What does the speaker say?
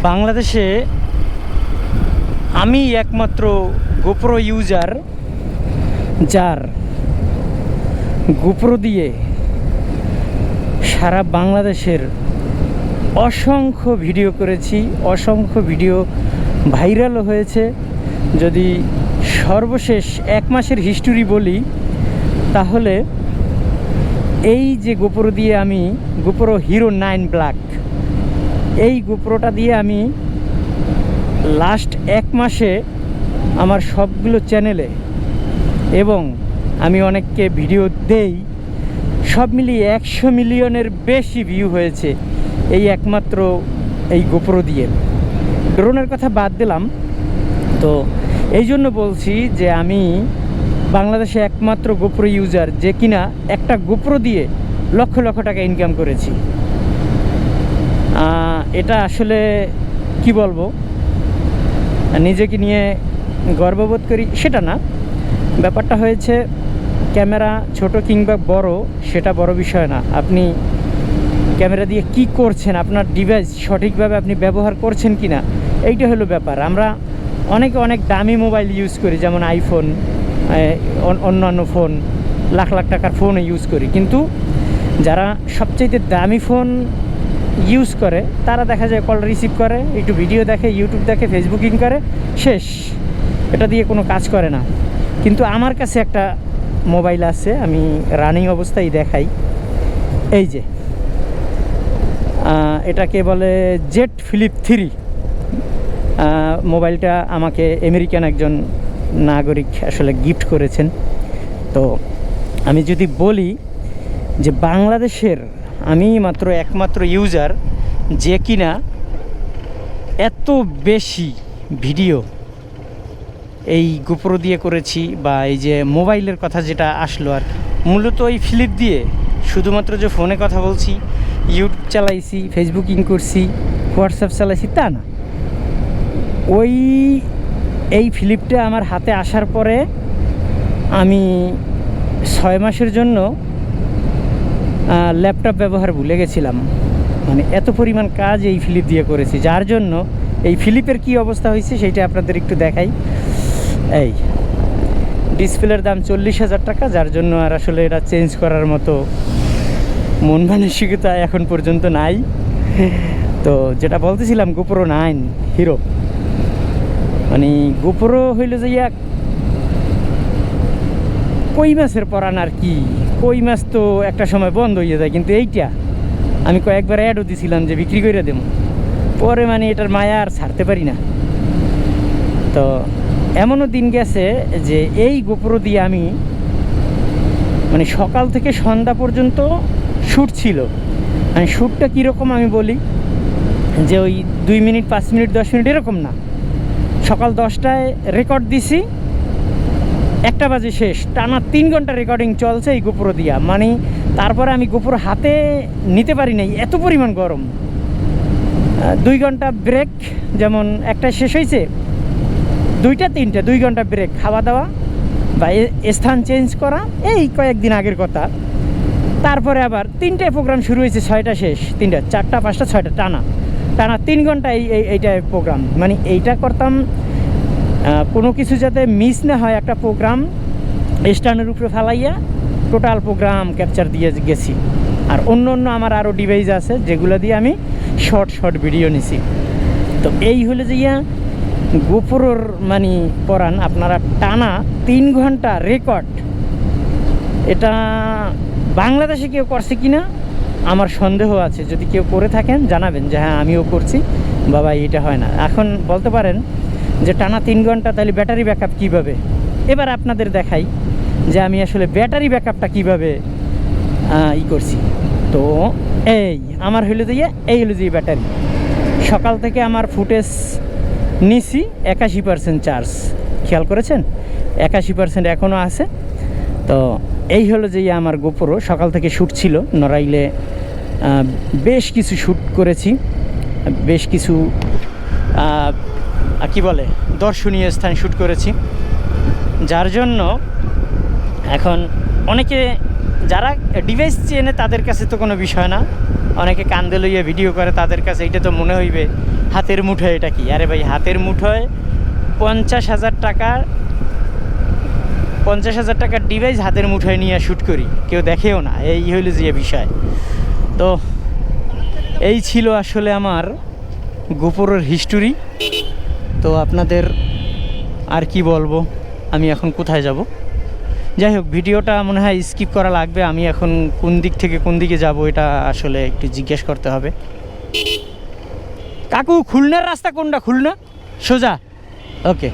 বাংলাদেশে আমি একমাত্র গোপ্রো ইউজার যার গোপ্রো দিয়ে সারা বাংলাদেশের অসংখ্য ভিডিও করেছি, অসংখ্য ভিডিও ভাইরালও হয়েছে। যদি সর্বশেষ এক মাসের হিস্টোরি বলি, তাহলে এই যে গোপ্রো দিয়ে আমি গোপ্রো হিরো নাইন ব্ল্যাক এই গোপ্রোটা দিয়ে আমি লাস্ট এক মাসে আমার সবগুলো চ্যানেলে এবং আমি অনেককে ভিডিও দেই, সব মিলিয়ে একশো মিলিয়নের বেশি ভিউ হয়েছে এই একমাত্র এই গোপ্রো দিয়ে। ড্রোনের কথা বাদ দিলাম। তো এই জন্য বলছি যে আমি বাংলাদেশে একমাত্র গোপ্রো ইউজার যে কিনা একটা গোপ্রো দিয়ে লক্ষ লক্ষ টাকা ইনকাম করেছি। এটা আসলে কি বলব? নিজেকে নিয়ে গর্ববোধ করি, সেটা না। ব্যাপারটা হয়েছে, ক্যামেরা ছোট কিংবা বড়, সেটা বড় বিষয় না। আপনি ক্যামেরা দিয়ে কি করছেন, আপনার ডিভাইস সঠিকভাবে আপনি ব্যবহার করছেন কি না এইটা হলো ব্যাপার। আমরা অনেকে অনেক দামি মোবাইল ইউজ করি, যেমন আইফোন অন্যান্য ফোন লাখ লাখ টাকার ফোন ইউজ করি। কিন্তু যারা সবচাইতে দামি ফোন ইউজ করে, তারা দেখা যায় কল রিসিভ করে, একটু ভিডিও দেখে ইউটিউব দেখে ফেসবুকিং করে, শেষ। এটা দিয়ে কোনো কাজ করে না। কিন্তু আমার কাছে একটা মোবাইল আছে, আমি রানিং অবস্থায় দেখাই। এই যে এটাকে বলে জেট ফিলিপ থ্রি মোবাইলটা আমাকে আমেরিকান একজন নাগরিক আসলে গিফট করেছেন। তো, আমি যদি বলি যে বাংলাদেশের আমি মাত্র একমাত্র ইউজার যে কিনা এত বেশি ভিডিও এই গোপ্রো দিয়ে করেছি বা এই যে মোবাইলের কথা যেটা আসলো আর মূলত এই ফ্লিপ দিয়ে শুধুমাত্র যে ফোনে কথা বলছি ইউটিউব চালাইছি ফেসবুকিং করছি হোয়াটসঅ্যাপ চালাইছি তা না। ওই, এই ফ্লিপটা আমার হাতে আসার পরে আমি ছয় মাসের জন্য ল্যাপটপ ব্যবহার ভুলে গেছিলাম। মানে এত পরিমাণ কাজ এই ফিলিপ দিয়ে করেছি, যার জন্য এই ফিলিপের কি অবস্থা হয়েছে সেইটা আপনাদের একটু দেখাই। এই ডিসপ্লের দাম চল্লিশ হাজার টাকা, যার জন্য আর আসলে এটা চেঞ্জ করার মতো মন মানসিকতা এখন পর্যন্ত নাই। তো যেটা বলতেছিলাম গোপ্রো নাইন হিরো মানে গোপ্রো হইল যে ইয়া কই মাছের পরান আর কি? কই মাছ তো একটা সময় বন্ধ হয়ে যায়, কিন্তু এইটা আমি কয়েকবার অ্যাডও দিছিলাম যে বিক্রি করে দেবো। পরে মানে এটার মায়া আর ছাড়তে পারি না। তো এমনও দিন গেছে যে এই গোপ্রো দিয়ে আমি মানে সকাল থেকে সন্ধ্যা পর্যন্ত শ্যুট ছিল। মানে শ্যুটটা কীরকম আমি বলি? যে ওই দুই মিনিট, পাঁচ মিনিট, দশ মিনিট এরকম না। সকাল দশটায় রেকর্ড দিছি। একটা বাজে শেষ। টানা তিন ঘণ্টা রেকর্ডিং চলছে এই গোপুর দিয়া। মানে তারপরে আমি গোপুর হাতে নিতে পারি নাই, এত পরিমাণ গরম। দুই ঘণ্টা ব্রেক যেমন একটা শেষ হয়েছে দুইটা, তিনটা, দুই ঘণ্টা ব্রেক খাওয়া দাওয়া বা স্থান চেঞ্জ করা, এই কয়েকদিন আগের কথা। তারপরে আবার তিনটায় প্রোগ্রাম শুরু হয়েছে ছয়টা শেষ, তিনটা, চারটা, পাঁচটা, ছয়টা, টানা। টানা তিন ঘণ্টা এই, এই- এইটা প্রোগ্রাম মানে এইটা করতাম কোনো কিছু যাতে মিস না হয়, একটা প্রোগ্রাম স্ট্যান্ডের উপরে ফেলাইয়া টোটাল প্রোগ্রাম ক্যাপচার দিয়ে গেছি। আর অন্য অন্য আমার আরও ডিভাইস আছে, যেগুলো দিয়ে আমি শর্ট শর্ট ভিডিও নিছি। তো এই হলে যে ইয়া, গোপুরোর মানে পরান আপনারা টানা তিন ঘণ্টা রেকর্ড এটা বাংলাদেশে কেউ করছে কি না আমার সন্দেহ আছে। যদি কেউ করে থাকেন, জানাবেন যে হ্যাঁ আমিও করছি। বাবা এটা হয় না। এখন বলতে পারেন যে টানা তিন ঘণ্টা তাহলে ব্যাটারি ব্যাকআপ কীভাবে? এবার আপনাদের দেখাই যে আমি আসলে ব্যাটারি ব্যাকআপটা কীভাবে ই করছি। তো এই আমার হইল যে ইয়ে, এই হলো যে ব্যাটারি। সকাল থেকে আমার ফুটেজ নিছি একাশি পার্সেন্ট চার্জ। খেয়াল করেছেন? একাশি পার্সেন্ট এখনও আছে। তো এই হলো যে ইয়ে আমার গোপরও সকাল থেকে শ্যুট ছিল। নড়াইলে বেশ কিছু শ্যুট করেছি। বেশ কিছু কি বলে, দর্শনীয় স্থান শ্যুট করেছি। যার জন্য এখন অনেকে, যারা ডিভাইস চেনে তাদের কাছে তো কোনো বিষয় না। অনেকে কান্দে লইয়া ভিডিও করে তাদের কাছে এটা তো মনে হইবে, হাতের মুঠোয় এটা কি? আরে ভাই, হাতের মুঠোয় পঞ্চাশ হাজার টাকার পঞ্চাশ হাজার টাকার ডিভাইস হাতের মুঠোয় নিয়ে শ্যুট করি। কেউ দেখেও না, এই হইল যে বিষয়। তো এই ছিল আসলে আমার গোপরের হিস্টোরি তো আপনাদের আর কি বলব? আমি এখন কোথায় যাব? যাই হোক, ভিডিওটা মনে হয় স্কিপ করা লাগবে। আমি এখন কোন দিক থেকে কোন দিকে যাব এটা আসলে একটু জিজ্ঞেস করতে হবে। কাকু, খুলনার রাস্তা কোনটা? খুলনা? সোজা? ওকে।